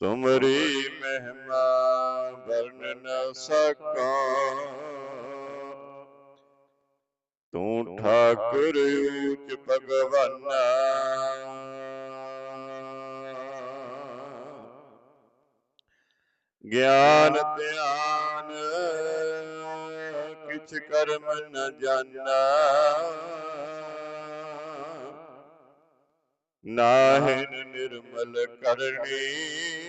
ਤੁਮਰੀ ਮਹਿਮਾ ਵਰਨ ਨ ਸਕਾਂ। ਤੂੰ ਠਾਕੁਰ ਊਚ ਭਗਵਾਨਾ। ਗਿਆਨ ਧਿਆਨ ਕਿਛ ਕਰਮ ਨ ਜਾਣਾ ਨਾਹਿਨ ਨਿਰਮਲ ਕਰਨੀ।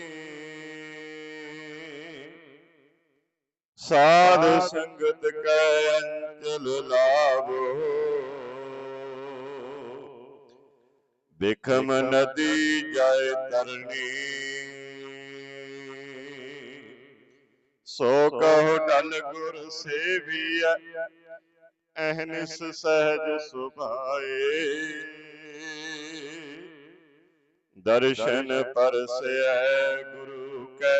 ਸਾਧ ਸੰਗਤ ਕੈ ਅੰਚਲ ਲਾਭੋ ਬਿਖਮ ਨਦੀ ਜਾਏ ਤਰਨੀ ਸੋ ਕਹੋ ਡਲ ਗੁਰ ਸੇਵੀਐ ਅਹਨਿਸ ਸਹਿਜ ਸੁਭਾਏ। ਦਰਸ਼ਨ ਪਰਸੈ ਗੁਰੂ ਕੈ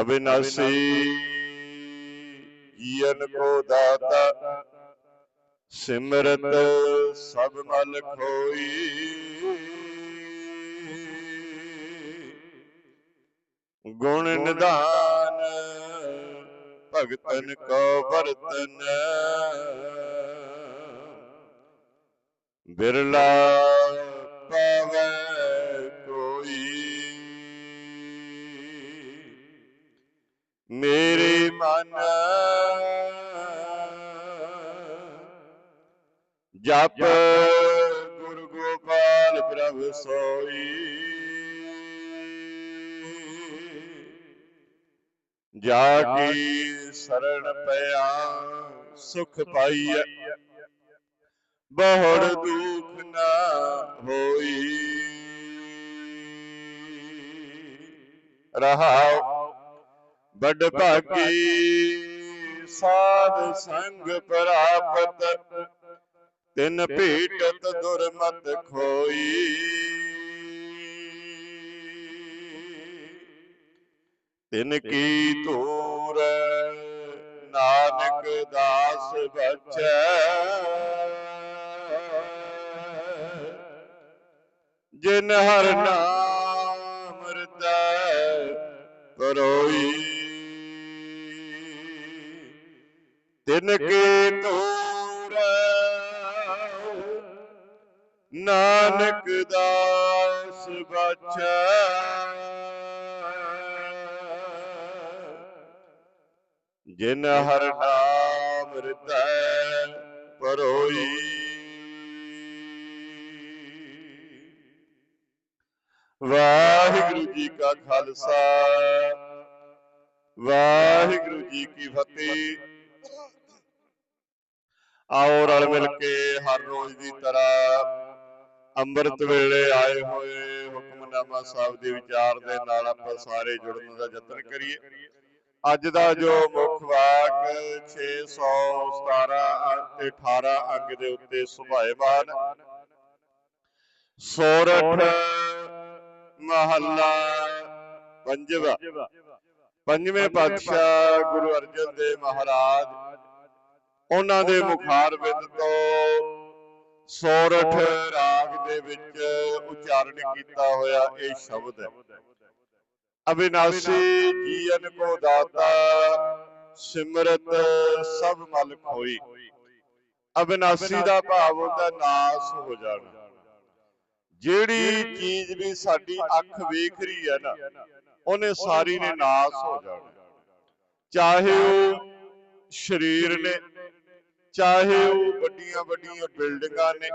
ਅਬਿਨਾਸੀ ਜੀਵਨ ਕੋ ਦਾਤਾ ਸਿਮਰਤ ਸਭ ਮਲ ਖੋਈ। ਗੁਣ ਨਿਧਾਨ ਭਗਤਨ ਕੋ ਵਰਤਨ। ਬਿਰਲਾ ਪਾਵੈ ਮਨ। ਜਪ ਗੁਰ ਗੋਪਾਲ ਪ੍ਰਭ ਸੋਈ। ਜਾ ਕੀ ਸਰਣ ਪਿਆ ਸੁਖ ਪਾਈਐ। ਬਹੁੜ। ਦੁਖ ਨਾ ਹੋਈ। ਰਹਾਉ ਵੱਡ ਭਾਗੀ ਸਾਧ ਸੰਗ ਪ੍ਰਾਪਤ। ਤਿਨ ਭੇਟਤ ਦੁਰਮਤ ਖੋਈ। ਤਿਨ ਕੀ ਧੂਰ ਨਾਨਕ ਦਾਸ ਬਚੈ ਜਿਨ ਹਰ ਨਾਮ ਹਿਰਦੈ ਪਰੋਈ ਤਿਨ ਕੀ ਧੂਰ ਨਾਨਕ ਦਾਸ ਬਚੈ ਜਿਨ ਹਰ ਨਾਮ ਹਿਰਦੈ ਪਰੋਈ। ਵਾਹਿਗੁਰੂ ਜੀ ਕਾ ਖਾਲਸਾ। ਵਾਹਿਗੁਰੂ ਜੀ ਕੀ ਫਤਿਹ। ਆਓ ਰਲ ਮਿਲ ਕੇ ਹਰ ਰੋਜ਼ ਦੀ ਤਰ੍ਹਾਂ ਅੰਮ੍ਰਿਤ ਵੇਲੇ ਆਏ ਹੋਏ ਹੁਕਮਨਾਮਾ ਸਾਹਿਬ ਦੇ ਵਿਚਾਰ ਦੇ ਨਾਲ ਆਪਾਂ ਸਾਰੇ ਜੁੜਨ ਦਾ ਯਤਨ ਕਰੀਏ। ਅੱਜ ਦਾ ਜੋ ਮੁੱਖ ਵਾਕ 617 ਤੇ 18 ਅੰਗ ਦੇ ਉੱਤੇ ਸੁਭਾਏਵਾਨ ਸੋਰਠ ਮਹੱਲਾ ਪੰਜਵਾ। ਪੰਜਵੇਂ। ਪਾਤਸ਼ਾਹ ਗੁਰੂ ਅਰਜਨ ਦੇਵ ਮਹਾਰਾਜ ਉਹਨਾਂ ਦੇ ਮੁਖਾਰ ਬਿੰਦ ਤੋਂ ਸੋਰਠ ਰਾਗ ਦੇ ਵਿੱਚ ਉਚਾਰਨ ਕੀਤਾ ਹੋਇਆ ਇਹ ਸ਼ਬਦ ਹੈ। ਅਬਿਨਾਸੀ ਜੀਵਨ ਕੋ ਦਾਤਾ ਸਿਮਰਤ ਸਭ ਮਲ ਖੋਈ। ਅਬਿਨਾਸੀ ਦਾ ਭਾਵ ਹੁੰਦਾ ਨਾਸ ਹੋ ਜਾਣਾ। ਜਿਹੜੀ ਚੀਜ਼ ਵੀ ਸਾਡੀ ਅੱਖ ਵੇਖ ਰਹੀ ਹੈ ਨਾ ਉਹਨੇ ਸਾਰੀ ਨੇ ਨਾਸ ਹੋ ਜਾਣਾ। ਚਾਹੇ ਉਹ ਸਰੀਰ ਨੇ ਚਾਹੇ ਉਹ ਵੱਡੀਆਂ ਵੱਡੀਆਂ ਬਿਲਡਿੰਗਾਂ ਨੇ,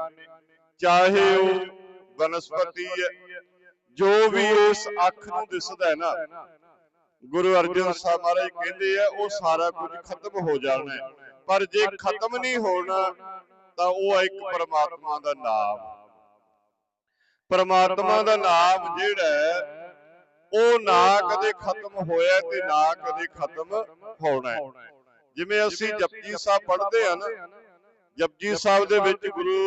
ਚਾਹੇ ਉਹ ਬਨਸਪਤੀ ਹੈ, ਜੋ ਵੀ ਇਸ ਅੱਖ ਨੂੰ ਦਿਸਦਾ ਹੈ ਨਾ, ਗੁਰੂ ਅਰਜਨ ਸਾਹਿਬ ਮਹਾਰਾਜ ਕਹਿੰਦੇ ਆ, ਉਹ ਸਾਰਾ ਕੁਝ ਖਤਮ ਹੋ ਜਾਣਾ ਪਰ ਜੇ ਖਤਮ ਨਹੀਂ ਹੋਣਾ, ਤਾਂ ਉਹ ਇੱਕ ਪਰਮਾਤਮਾ ਦਾ ਨਾਮ। ਪਰਮਾਤਮਾ ਦਾ ਨਾਮ ਜਿਹੜਾ ਉਹ ਨਾ ਕਦੇ ਖਤਮ ਹੋਇਆ ਤੇ ਨਾ ਕਦੇ ਖਤਮ ਹੋਣਾ ਜਿਵੇਂ ਅਸੀਂ ਜਪਜੀ ਸਾਹਿਬ ਪੜ੍ਹਦੇ ਆ ਨਾ ਜਪਜੀ ਸਾਹਿਬ ਦੇ ਵਿੱਚ ਗੁਰੂ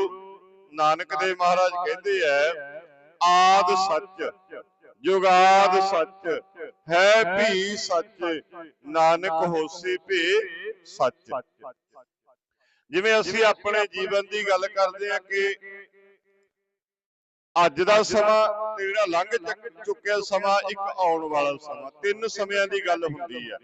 ਨਾਨਕ ਦੇਵ ਮਹਾਰਾਜ ਕਹਿੰਦੇ ਆ ਆਦ ਸੱਚ ਜੁਗਾਦ ਸੱਚ ਹੈ ਵੀ ਸੱਚ ਨਾਨਕ ਹੋਸੀ ਵੀ ਸੱਚ। ਜਿਵੇਂ ਅਸੀਂ ਆਪਣੇ ਜੀਵਨ ਦੀ ਗੱਲ ਕਰਦੇ ਆ ਕਿ ਅੱਜ ਦਾ ਸਮਾਂ ਤੇ ਜਿਹੜਾ ਲੰਘ ਚੱਕ- ਚੁੱਕਿਆ ਸਮਾਂ ਇੱਕ ਆਉਣ ਵਾਲਾ ਸਮਾਂ। ਤਿੰਨ ਸਮਿਆਂ ਦੀ ਗੱਲ ਹੁੰਦੀ ਹੈ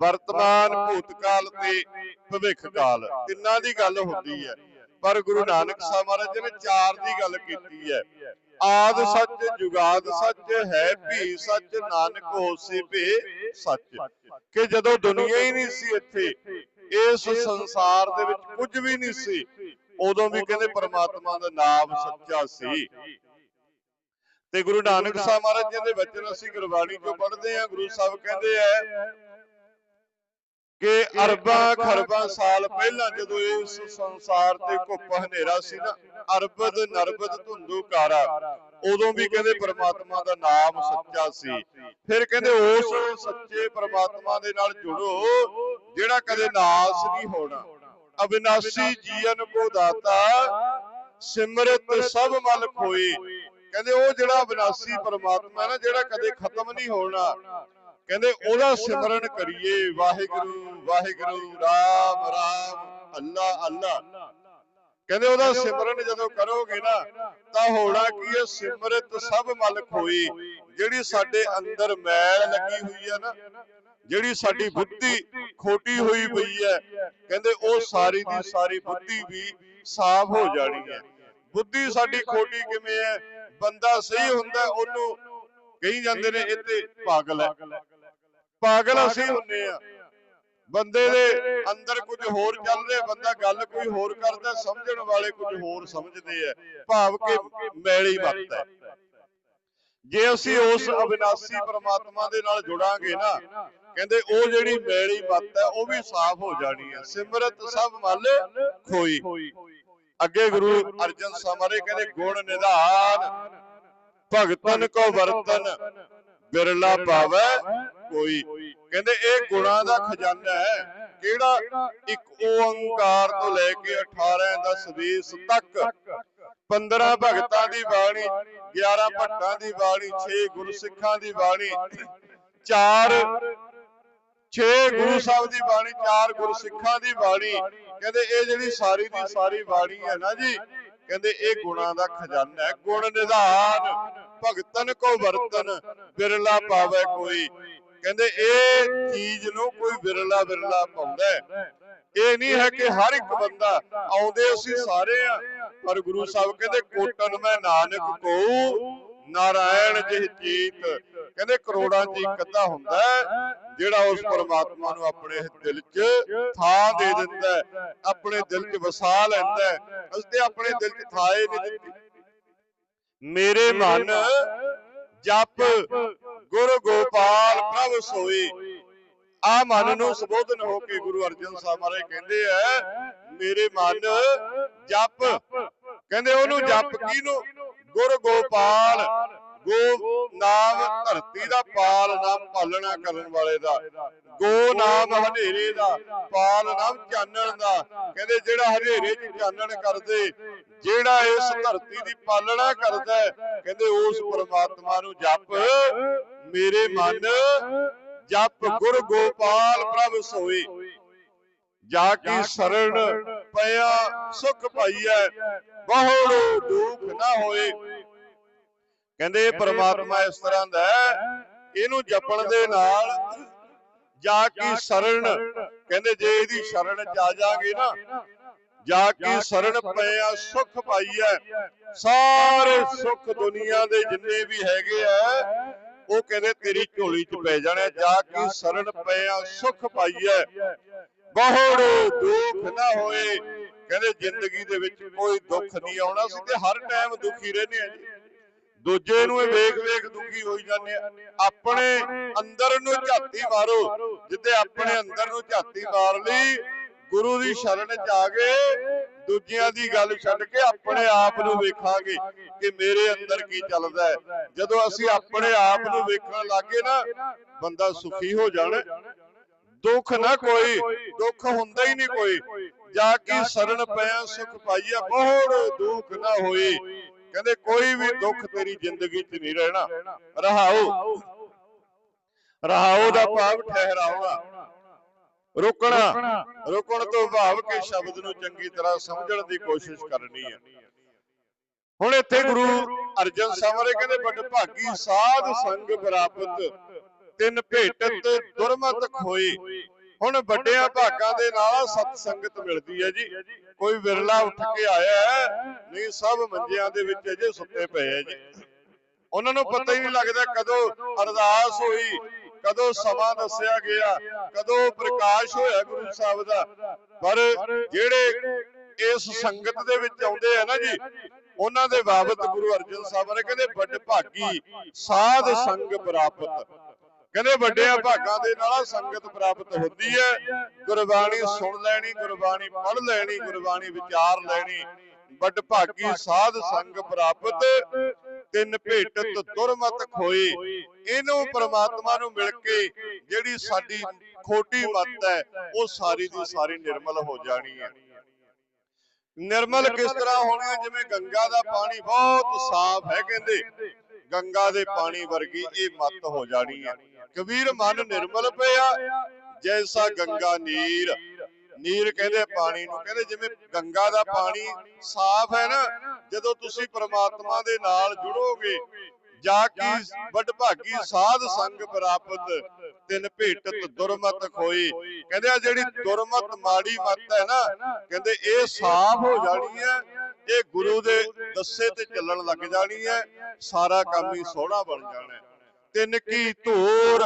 ਵਰਤਮਾਨ ਭੂਤਕਾਲ ਤੇ ਭਵਿੱਖ ਕਾਲ ਤਿੰਨਾਂ ਦੀ ਗੱਲ ਹੁੰਦੀ ਹੈ। ਪਰ ਗੁਰੂ ਨਾਨਕ ਸਾਹਿਬ ਮਹਾਰਾਜ ਜੀ ਨੇ ਚਾਰ ਦੀ ਗੱਲ ਕੀਤੀ ਹੈ। ਆਦ ਸੱਚ ਜੁਗਾਦ ਸੱਚ ਹੈ ਵੀ ਸੱਚ ਨਾਨਕ ਹੋਸੀ ਵੀ ਸੱਚ। ਕਿ ਜਦੋਂ ਦੁਨੀਆ ਹੀ ਨਹੀਂ ਸੀ ਇੱਥੇ ਇਸ ਸੰਸਾਰ ਦੇ ਵਿੱਚ ਕੁਝ ਵੀ ਨਹੀਂ ਸੀ। ਉਦੋਂ ਵੀ ਕਹਿੰਦੇ ਪਰਮਾਤਮਾ ਦਾ ਨਾਮ ਸੱਚਾ ਸੀ। ਤੇ ਗੁਰੂ ਨਾਨਕ ਸਾਹਿਬ ਮਹਾਰਾਜ ਜੀ ਦੇ ਵਚਨ ਅਸੀਂ ਗੁਰਬਾਣੀ ਚੋਂ ਪੜ੍ਹਦੇ ਹਾਂ ਗੁਰੂ ਸਾਹਿਬ ਕਹਿੰਦੇ ਆ ਕਿ ਅਰਬਾਂ ਖਰਬਾਂ ਸਾਲ ਪਹਿਲਾਂ ਜਦੋਂ ਇਸ ਸੰਸਾਰ ਤੇ ਘੁੱਪ ਹਨੇਰਾ ਸੀ ਨਾ ਅਰਬਦ ਨਰਬਦ ਧੁੰਦੂ ਕਾਰਾ ਉਦੋਂ ਵੀ ਕਹਿੰਦੇ ਪ੍ਰਮਾਤਮਾ ਦਾ ਨਾਮ ਸੱਚਾ ਸੀ। ਫਿਰ ਕਹਿੰਦੇ ਉਸ ਸੱਚੇ ਪ੍ਰਮਾਤਮਾ ਦੇ ਨਾਲ ਜੁੜੋ ਜਿਹੜਾ ਕਦੇ ਨਾਸ ਨਹੀਂ ਹੋਣਾ। ਅਬਿਨਾਸੀ ਜੀਵਨ ਕੋ ਦਾਤਾ ਸਿਮਰਤ ਸਭ ਮਲ ਖੋਈ ਕਹਿੰਦੇ ਉਹ ਜਿਹੜਾ ਅਬਿਨਾਸੀ ਪ੍ਰਮਾਤਮਾ ਹੈ ਨਾ ਜਿਹੜਾ ਕਦੇ ਖਤਮ ਨਹੀਂ ਹੋਣਾ। ਕਹਿੰਦੇ ਉਹਦਾ ਸਿਮਰਨ ਕਰੀਏ ਵਾਹਿਗੁਰੂ ਵਾਹਿਗੁਰੂ ਰਾਮ ਰਾਮ ਅੱਲਾ ਅੱਲਾ ਕਹਿੰਦੇ ਉਹਦਾ ਸਿਮਰਨ ਜਦੋਂ ਕਰੋਗੇ ਨਾ ਤਾਂ ਹੋਣਾ ਕੀ ਹੈ? ਸਿਮਰਤ ਸਭ ਮਲ ਖੋਈ ਜਿਹੜੀ ਸਾਡੇ ਅੰਦਰ ਮੈਲ ਲੱਗੀ ਹੋਈ ਹੈ ਨਾ ਜਿਹੜੀ ਸਾਡੀ ਬੁੱਧੀ ਖੋਟੀ ਹੋਈ ਪਈ ਹੈ। ਕਹਿੰਦੇ ਉਹ ਸਾਰੀ ਦੀ ਸਾਰੀ ਬੁੱਧੀ ਵੀ ਸਾਫ਼ ਹੋ ਜਾਣੀ ਹੈ। ਬੁੱਧੀ ਸਾਡੀ ਖੋਟੀ ਕਿਵੇਂ ਹੈ? ਬੰਦਾ ਸਹੀ ਹੁੰਦਾ ਉਹਨੂੰ ਕਹੀ ਜਾਂਦੇ ਨੇ ਇਹ ਤੇ ਪਾਗਲ ਹੈ। ਪਾਗਲ ਅਸੀਂ ਹੁੰਨੇ ਆ। ਬੰਦੇ ਦੇ ਅੰਦਰ ਕੁਝ ਹੋਰ ਚੱਲ ਰਿਹਾ ਬੰਦਾ ਗੱਲ ਕੋਈ ਹੋਰ ਕਰਦਾ ਸਮਝਣ ਵਾਲੇ ਕੁਝ ਹੋਰ ਸਮਝਦੇ ਆ। ਭਾਵ ਕਿ ਮੈਲੀ ਮੱਤ ਹੈ। ਜੇ ਅਸੀਂ ਉਸ ਅਬਿਨਾਸੀ ਪ੍ਰਮਾਤਮਾ ਦੇ ਨਾਲ ਜੁੜਾਂਗੇ ਨਾ ਕਹਿੰਦੇ ਉਹ ਜਿਹੜੀ ਮੈਲੀ ਮੱਤ ਹੈ ਉਹ ਵੀ ਸਾਫ਼ ਹੋ ਜਾਣੀ ਹੈ। ਸਿਮਰਤ ਸਭ ਮਲ ਖੋਈ। ਅੱਗੇ ਗੁਰੂ ਅਰਜਨ ਸਾਹਿਬ ਕਹਿੰਦੇ ਗੁਣ ਨਿਧਾਨ ਭਗਤਨ ਕੋ ਵਰਤਨ ਬਿਰਲਾ ਪਾਵੈ ਕੋਈ। ਕਹਿੰਦੇ ਇਹ ਗੁਣਾਂ ਦਾ ਖਜ਼ਾਨਾ ਹੈ। ਕਿਹੜਾ? ਇੱਕ ਓੰਕਾਰ ਤੋਂ ਲੈ ਕੇ 18 ਦਸ 20 ਤੱਕ। 15 ਭਗਤਾਂ ਦੀ ਬਾਣੀ 11 ਭੱਟਾਂ ਦੀ ਬਾਣੀ 6 ਗੁਰਸਿੱਖਾਂ ਦੀ ਬਾਣੀ 4 6 ਗੁਰੂ ਸਾਹਿਬ ਦੀ ਬਾਣੀ 4 ਗੁਰਸਿੱਖਾਂ ਦੀ ਬਾਣੀ। ਕਹਿੰਦੇ ਇਹ ਜਿਹੜੀ ਸਾਰੀ ਦੀ ਸਾਰੀ ਬਾਣੀ ਹੈ ਨਾ ਜੀ। ਕਹਿੰਦੇ ਇਹ ਗੁਣਾਂ ਦਾ ਖਜ਼ਾਨਾ ਹੈ। ਗੁਣ ਨਿਧਾਨ। ਭਗਤਨ ਕੋ ਵਰਤਨ ਬਿਰਲਾ ਪਾਵੇ ਕੋਈ। ਕਹਿੰਦੇ ਇਹ ਚੀਜ਼ ਨੂੰ ਕੋਈ ਬਿਰਲਾ ਬਿਰਲਾ ਪਾਉਂਦਾ ਇਹ ਨਹੀਂ ਹੈ ਕਿ ਹਰ ਇੱਕ ਬੰਦਾ ਆਉਂਦੇ ਅਸੀਂ ਸਾਰੇ ਆ ਪਰ ਗੁਰੂ ਸਾਹਿਬ ਕਹਿੰਦੇ ਕੋਟਨ ਮੈਂ ਨਾਨਕ ਕੋ ਨਾਰਾਇਣ ਜਿਹ ਜੀਤ। ਕਹਿੰਦੇ ਕਰੋੜਾਂ ਚ ਇੱਕ ਅੱਧਾ ਹੁੰਦਾ ਜਿਹੜਾ ਉਸ ਪਰਮਾਤਮਾ ਨੂੰ ਆਪਣੇ ਦਿਲ 'ਚ ਥਾਂ ਦੇ ਦਿੰਦਾ ਆਪਣੇ ਦਿਲ 'ਚ ਵਸਾ ਲੈਂਦਾ ਅਸੀਂ ਤੇ ਆਪਣੇ ਦਿਲ 'ਚ ਥਾਂ ਹੀ ਨਹੀਂ ਦਿੱਤੀ। ਮੇਰੇ ਮਨ ਜਪ ਗੁਰ ਗੋਪਾਲ ਪ੍ਰਭ ਸੋਈ। ਆ ਮਨ ਨੂੰ ਸੰਬੋਧਨ ਹੋ ਕੇ ਗੁਰੂ ਅਰਜਨ ਸਾਹਿਬ ਮਹਾਰਾਜ ਕਹਿੰਦੇ ਆ ਮੇਰੇ ਮਨ ਜਪ। ਕਹਿੰਦੇ ਉਹਨੂੰ ਜਪ ਕਿਹਨੂੰ? ਗੁਰ ਗੋਪਾਲ। ਗੋ ਨਾਮ ਧਰਤੀ ਦਾ ਪਾਲ ਨਾਮ ਪਾਲਣਾ ਕਰਨ ਵਾਲੇ ਦਾ। ਗੋ ਨਾਮ ਹਨੇਰੇ ਦਾ, ਪਾਲ ਨਾਮ ਚਾਨਣ ਦਾ। ਕਹਿੰਦੇ ਜਿਹੜਾ ਹਨੇਰੇ 'ਚ ਚਾਨਣ ਕਰਦੇ, ਜਿਹੜਾ ਇਸ ਧਰਤੀ ਦੀ ਪਾਲਣਾ ਕਰਦਾ ਕਹਿੰਦੇ ਉਸ ਪਰਮਾਤਮਾ ਨੂੰ ਜਪ। ਮੇਰੇ ਮਨ ਜਪ ਗੁਰ ਗੋਪਾਲ ਪ੍ਰਭ ਸੋਈ। ਜਾ ਕੀ ਸਰਣ ਪਿਆ ਸੁਖ ਪਾਈਐ, ਬਹੁੜੋ ਦੁਖ ਨਾ ਹੋਏ। ਕਹਿੰਦੇ ਪ੍ਰਮਾਤਮਾ ਇਸ ਤਰ੍ਹਾਂ ਦਾ ਹੈ ਇਹਨੂੰ ਜਪਣ ਦੇ ਨਾਲ ਜਾ ਕੀ ਸਰਣ ਕਹਿੰਦੇ ਜੇ ਇਹਦੀ ਸ਼ਰਨ ਚ ਆ ਜਾਗੇ ਨਾ ਜਾ ਕੀ ਸਰਣ ਪਿਆ ਸੁਖ ਪਾਈਐ ਸਾਰੇ ਸੁਖ ਦੁਨੀਆ ਦੇ ਜਿੰਨੇ ਵੀ ਹੈਗੇ ਆ ਉਹ ਕਹਿੰਦੇ ਤੇਰੀ ਝੋਲੀ ਚ ਪੈ ਜਾਣੇ ਜਾ ਕੀ ਸਰਣ ਪਿਆ ਸੁਖ ਪਾਈਐ ਬਹੁੜ ਦੁੱਖ ਨਾ ਹੋਏ। ਕਹਿੰਦੇ ਜ਼ਿੰਦਗੀ ਦੇ ਵਿੱਚ ਕੋਈ ਦੁੱਖ ਨਹੀਂ ਆਉਣਾ ਸੀ ਤੇ ਹਰ ਟਾਈਮ ਦੁਖੀ ਰਹਿੰਦੇ ਆ ਜੀ। ਦੂਜੇ ਨੂੰ ਇਹ ਵੇਖ ਵੇਖ ਦੁਖੀ ਹੋਈ ਜਾਂਦੇ ਆਪਣੇ ਅੰਦਰ ਨੂੰ ਝਾਤੀ ਮਾਰੋ ਜਿੱਤੇ ਆਪਣੇ ਅੰਦਰ ਨੂੰ ਝਾਤੀ ਮਾਰ ਲਈ, ਗੁਰੂ ਦੀ ਸ਼ਰਨ ਚ ਆ ਗਏ, ਦੂਜਿਆਂ ਦੀ ਗੱਲ ਛੱਡ ਕੇ ਆਪਣੇ ਆਪ ਨੂੰ ਵੇਖਾਂਗੇ ਕਿ ਮੇਰੇ ਅੰਦਰ ਕੀ ਚੱਲਦਾ ਹੈ। ਜਦੋਂ ਅਸੀਂ ਆਪਣੇ ਆਪ ਨੂੰ ਵੇਖਣ ਲੱਗੇ ਨਾ, ਬੰਦਾ ਸੁਖੀ ਹੋ ਜਾਣਾ। ਦੁੱਖ ਨਾ ਕੋਈ, ਦੁੱਖ ਹੁੰਦਾ ਹੀ ਨਹੀਂ ਕੋਈ। ਜਾ ਕੇ ਸ਼ਰਨ ਪਿਆ, ਸੁਖ ਪਾਈਆ ਬਹੁਤ ਦੁੱਖ ਨਾ ਹੋਏ। ਕਹਿੰਦੇ ਕੋਈ ਵੀ ਦੁੱਖ ਤੇਰੀ ਜ਼ਿੰਦਗੀ 'ਚ ਨਹੀਂ ਰਹਿਣਾ। ਰਹਾਓ। ਰਹਾਓ ਦਾ ਭਾਵ ਠਹਿਰਾਉਣਾ। ਰੁਕਣਾ। ਰੁਕਣ ਤੋਂ ਭਾਵ ਕੇ ਸ਼ਬਦ ਨੂੰ ਚੰਗੀ ਤਰ੍ਹਾਂ ਸਮਝਣ ਦੀ ਕੋਸ਼ਿਸ਼ ਕਰਨੀ ਹੈ। ਹੁਣ ਇੱਥੇ ਗੁਰੂ ਅਰਜਨ ਸਾਹਿਬ ਕਹਿੰਦੇ, ਵੱਡ ਭਾਗੀ ਸਾਧ ਸੰਗ ਬਰਾਬਤ ਤਿੰਨ ਭੇਟਤ ਦੁਰਮਤ ਖੋਈ। ਹੁਣ ਵੱਡਿਆਂ ਭਾਗਾਂ ਦੇ ਨਾਲ ਸਤ ਸੰਗਤ ਮਿਲਦੀ ਹੈ ਜੀ। ਕੋਈ ਵਿਰਲਾ ਉੱਠ ਕੇ ਆਇਆ ਹੈ ਨਹੀਂ ਸਭ ਮੰਜਿਆਂ ਦੇ ਵਿੱਚ ਅਜੇ ਸੁੱਤੇ ਪਏ ਆ ਜੀ। ਉਹਨਾਂ ਨੂੰ ਪਤਾ ਹੀ ਨਹੀਂ ਲੱਗਦਾ ਕਦੋਂ ਅਰਦਾਸ ਹੋਈ ਕਦੋਂ ਸਮਾਂ ਦੱਸਿਆ ਗਿਆ ਕਦੋਂ ਪ੍ਰਕਾਸ਼ ਹੋਇਆ ਗੁਰੂ ਸਾਹਿਬ ਦਾ। ਪਰ ਜਿਹੜੇ ਇਸ ਸੰਗਤ ਦੇ ਵਿੱਚ ਆਉਂਦੇ ਆ ਨਾ ਜੀ ਉਹਨਾਂ ਦੇ ਬਾਬਤ ਗੁਰੂ ਅਰਜਨ ਸਾਹਿਬ ਨੇ ਕਹਿੰਦੇ ਵੱਡ ਭਾਗੀ ਸਾਧ ਸੰਗ ਪ੍ਰਾਪਤ। ਕਹਿੰਦੇ ਵੱਡਿਆਂ ਭਾਗਾਂ ਦੇ ਨਾਲ ਸੰਗਤ ਪ੍ਰਾਪਤ ਹੁੰਦੀ ਹੈ। ਗੁਰਬਾਣੀ ਸੁਣ ਲੈਣੀ, ਗੁਰਬਾਣੀ ਪੜ੍ਹ ਲੈਣੀ, ਗੁਰਬਾਣੀ ਵਿਚਾਰ ਲੈਣੀ। ਵੱਡ ਭਾਗੀ ਸਾਧ ਸੰਗ ਪ੍ਰਾਪਤ, ਤਿੰਨ ਭੇਟਤ ਦੁਰਮਤ ਖੋਏ ਇਹਨੂੰ ਪ੍ਰਮਾਤਮਾ ਨੂੰ ਮਿਲ ਕੇ ਜਿਹੜੀ ਸਾਡੀ ਖੋਟੀ ਮੱਤ ਹੈ, ਉਹ ਸਾਰੀ ਦੀ ਸਾਰੀ ਨਿਰਮਲ ਹੋ ਜਾਣੀ ਹੈ। ਨਿਰਮਲ ਕਿਸ ਤਰ੍ਹਾਂ ਹੋਣੀ ਹੈ? ਜਿਵੇਂ ਗੰਗਾ ਦਾ ਪਾਣੀ ਬਹੁਤ ਸਾਫ਼ ਹੈ, ਕਹਿੰਦੇ। ਗੰਗਾ ਦੇ ਪਾਣੀ ਵਰਗੀ ਇਹ ਮੱਤ ਹੋ ਜਾਣੀ ਹੈ। ਕਬੀਰ ਮਨ ਨਿਰਮਲ ਪਿਆ। ਜੈਸਾ ਗੰਗਾ ਨੀਰ। ਨੀਰ ਕਹਿੰਦੇ ਪਾਣੀ ਨੂੰ। ਕਹਿੰਦੇ ਜਿਵੇਂ ਗੰਗਾ ਦਾ ਪਾਣੀ ਸਾਫ਼ ਹੈ ਨਾ, ਜਦੋਂ ਤੁਸੀਂ ਪ੍ਰਮਾਤਮਾ ਦੇ ਨਾਲ ਜੁੜੋਗੇ, ਜਾ ਕੀ ਵੱਡ ਸਾਧ ਸੰਗ ਪ੍ਰਾਪਤ, ਤਿੰਨ ਭੇਟਤ ਦੁਰਮਤ ਖੋਈ ਕਹਿੰਦੇ ਆ ਜਿਹੜੀ ਦੁਰਮਤ ਮਾੜੀ ਮਤ ਹੈ ਨਾ, ਕਹਿੰਦੇ ਇਹ ਸਾਫ਼ ਹੋ ਜਾਣੀ ਹੈ, ਇਹ ਗੁਰੂ ਦੇ ਦੱਸੇ ਤੇ ਚੱਲਣ ਲੱਗ ਜਾਣੀ ਹੈ, ਸਾਰਾ ਕੰਮ ਹੀ ਸੋਹਣਾ ਬਣ ਜਾਣਾ ਹੈ। ਤਿੰਨ ਕੀ ਧੂਰ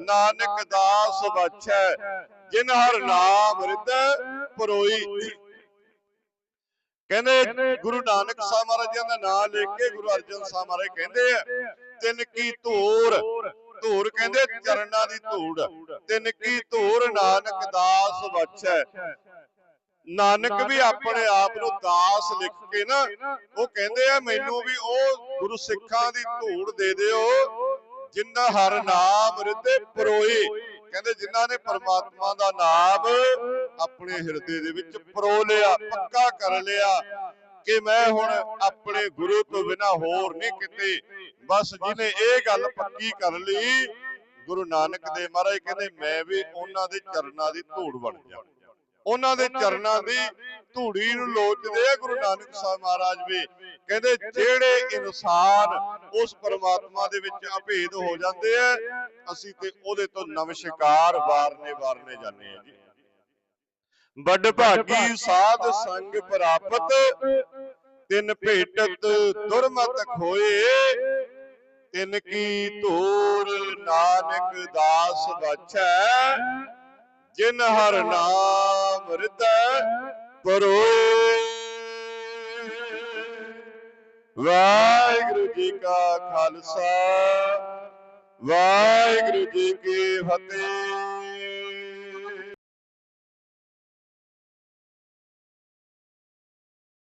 ਨਾਨਕ ਦਾਸ ਬਚੈ ਜਿਨ ਹਰ ਨਾਮ ਹਿਰਦੈ ਪਰੋਈ। ਕਹਿੰਦੇ ਗੁਰੂ ਨਾਨਕ ਸਾਹਿਬ ਮਹਾਰਾਜ ਦਾ ਨਾਮ ਲੈ ਕੇ ਗੁਰੂ ਅਰਜਨ ਸਾਹਿਬ ਮਹਾਰਾਜ ਕਹਿੰਦੇ ਆ ਤਿੰਨ ਕੀ ਧੂਰ ਧੂਰ ਕਹਿੰਦੇ ਚਰਨਾਂ ਦੀ ਧੂੜ ਤਿੰਨ ਕੀ ਧੂਰ ਨਾਨਕ ਦਾਸ ਬਚੈ ਨਾਨਕ ਵੀ ਆਪਣੇ ਆਪ ਨੂੰ ਦਾਸ ਲਿਖ ਕੇ ਨਾ ਉਹ ਕਹਿੰਦੇ ਆ ਮੈਨੂੰ ਵੀ ਉਹ ਗੁਰੂ ਸਿੱਖਾਂ ਦੀ ਧੂੜ ਦੇ ਦਿਓ। ਜਿਨ੍ਹਾਂ ਹਰ ਨਾਮ ਹਿਰਦੇ ਪਰੋਏ। ਕਹਿੰਦੇ ਜਿਨ੍ਹਾਂ ਨੇ ਪਰਮਾਤਮਾ ਦਾ ਨਾਮ ਆਪਣੇ ਹਿਰਦੇ ਦੇ ਵਿੱਚ ਪਰੋ ਲਿਆ, ਪੱਕਾ ਕਰ ਲਿਆ, ਕਿ ਮੈਂ ਹੁਣ ਆਪਣੇ ਗੁਰੂ ਤੋਂ ਬਿਨਾ ਹੋਰ ਨਹੀਂ ਕਿਤੇ। ਬਸ ਜਿਹਨੇ ਇਹ ਗੱਲ ਪੱਕੀ ਕਰ ਲਈ, ਗੁਰੂ ਨਾਨਕ ਦੇ ਮਹਾਰਾਜ ਕਹਿੰਦੇ, ਮੈਂ ਵੀ ਉਹਨਾਂ ਦੇ ਚਰਨਾਂ ਦੀ ਧੂੜ ਬਣ ਜਾ ਉਹਨਾਂ ਦੇ ਚਰਨਾਂ ਦੀ ਧੂੜੀ ਨੂੰ ਲੋਚਦੇ ਆ ਗੁਰੂ ਨਾਨਕ ਸਾਹਿਬ ਮਹਾਰਾਜ ਵੀ। ਕਹਿੰਦੇ ਜਿਹੜੇ ਇਨਸਾਨ ਉਸ ਪਰਮਾਤਮਾ ਦੇ ਵਿੱਚ ਅਭੇਦ ਹੋ ਜਾਂਦੇ ਆ ਅਸੀਂ ਤੇ ਉਹਦੇ ਤੋਂ ਨਮਸਕਾਰ ਵਾਰਨੇ ਵਾਰਨੇ ਜਾਂਦੇ ਆ ਜੀ। ਵੱਡ ਭਾਗੀ ਸਾਧ ਸੰਗ ਪ੍ਰਾਪਤ ਤਿੰਨ ਭੇਟਤ ਦੁਰਮਤ ਖੋਏ। ਤਿੰਨ ਕੀ ਧੂੜ ਨਾਨਕ ਦਾਸ ਬਚੈ ਜਿਨ ਹਰ ਨਾਮ ਹਿਰਦੈ ਪਰੋਏ। ਵਾਹਿਗੁਰੂ ਜੀ ਕਾ ਖਾਲਸਾ ਵਾਹਿਗੁਰੂ ਜੀ ਕੀ ਫਤਿਹ।